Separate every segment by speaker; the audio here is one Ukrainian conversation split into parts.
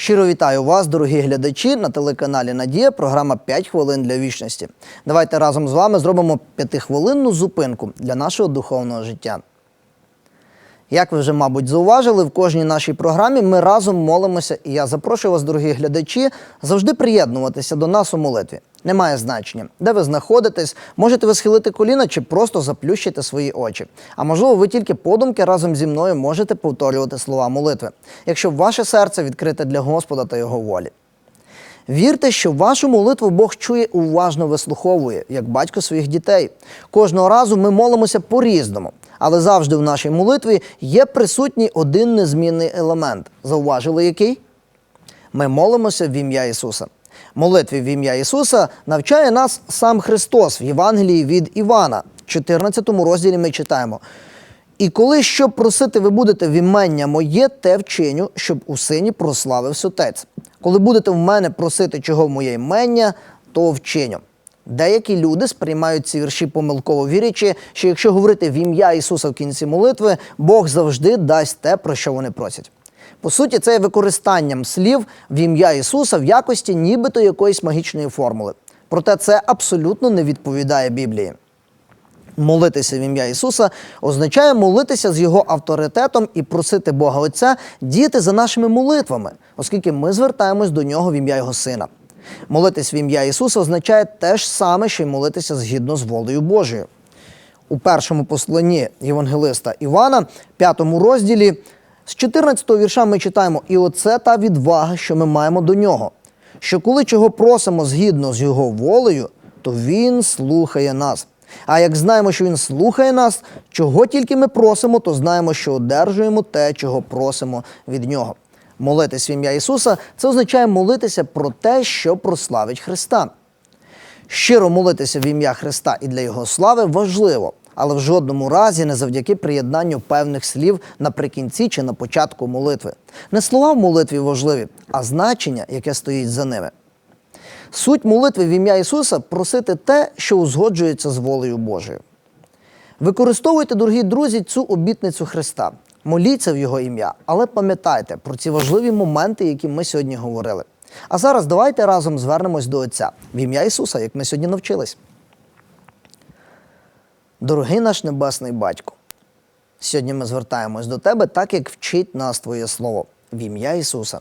Speaker 1: Щиро вітаю вас, дорогі глядачі, на телеканалі Надія. Програма «5 хвилин для вічності. Давайте разом з вами зробимо п'ятихвилинну зупинку для нашого духовного життя. Як ви вже, мабуть, зауважили, в кожній нашій програмі ми разом молимося, і я запрошую вас, дорогі глядачі, завжди приєднуватися до нас у молитві. Немає значення, де ви знаходитесь, можете ви схилити коліна чи просто заплющити свої очі. А можливо, ви тільки подумки разом зі мною можете повторювати слова молитви, якщо ваше серце відкрите для Господа та Його волі. Вірте, що вашу молитву Бог чує уважно вислуховує, як батько своїх дітей. Кожного разу ми молимося по-різному, але завжди в нашій молитві є присутній один незмінний елемент. Зауважили який? Ми молимося в ім'я Ісуса. Молитві в ім'я Ісуса навчає нас сам Христос в Євангелії від Івана, 14 розділі ми читаємо. І коли що просити ви будете в імення моє, те вчиню, щоб у сині прославився Отець. Коли будете в мене просити чого в моє імення, то вчиню. Деякі люди сприймають ці вірші помилково вірячи, що якщо говорити в ім'я Ісуса в кінці молитви, Бог завжди дасть те, про що вони просять. По суті, це є використанням слів в ім'я Ісуса в якості нібито якоїсь магічної формули. Проте це абсолютно не відповідає Біблії. Молитися в ім'я Ісуса означає молитися з Його авторитетом і просити Бога Отця діяти за нашими молитвами, оскільки ми звертаємось до нього в ім'я Його Сина. Молитись в ім'я Ісуса означає те ж саме, що й молитися згідно з волею Божою. У першому посланні Євангелиста Івана, п'ятому розділі, з 14 вірша ми читаємо: І оце та відвага, що ми маємо до нього. Що коли чого просимо згідно з його волею, то він слухає нас. А як знаємо, що він слухає нас, чого тільки ми просимо, то знаємо, що одержуємо те, чого просимо від нього. Молитись в ім'я Ісуса це означає молитися про те, що прославить Христа. Щиро молитися в ім'я Христа і для Його слави важливо, але в жодному разі не завдяки приєднанню певних слів наприкінці чи на початку молитви. Не слова в молитві важливі, а значення, яке стоїть за ними. Суть молитви в ім'я Ісуса просити те, що узгоджується з волею Божою. Використовуйте, дорогі друзі, цю обітницю Христа. Моліться в Його ім'я, але пам'ятайте про ці важливі моменти, які ми сьогодні говорили. А зараз давайте разом звернемось до Отця в ім'я Ісуса, як ми сьогодні навчились. Дорогий наш Небесний Батько, сьогодні ми звертаємось до Тебе так, як вчить нас Твоє Слово в ім'я Ісуса.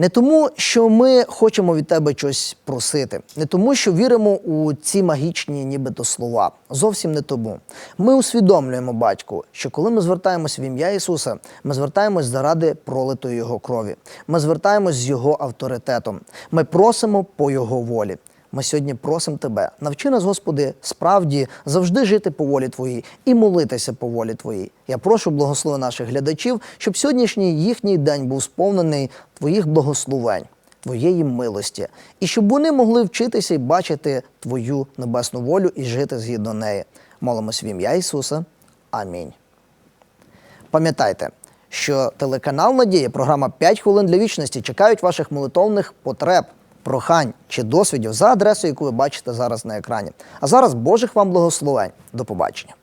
Speaker 1: Не тому, що ми хочемо від тебе щось просити, не тому, що віримо у ці магічні, нібито слова. Зовсім не тому. Ми усвідомлюємо, батьку, що коли ми звертаємось в ім'я Ісуса, ми звертаємось заради пролитої Його крові. Ми звертаємось з Його авторитетом. Ми просимо по Його волі. Ми сьогодні просимо Тебе, навчи нас, Господи, справді завжди жити по волі Твоїй і молитися по волі Твоїй. Я прошу благослови наших глядачів, щоб сьогоднішній їхній день був сповнений Твоїх благословень, Твоєї милості, і щоб вони могли вчитися і бачити Твою небесну волю і жити згідно неї. Молимось в ім'я Ісуса. Амінь. Пам'ятайте, що телеканал Надія, програма «5 хвилин для вічності чекають ваших молитовних потреб, прохань чи досвідів за адресою, яку ви бачите зараз на екрані. А зараз Божих вам благословень. До побачення.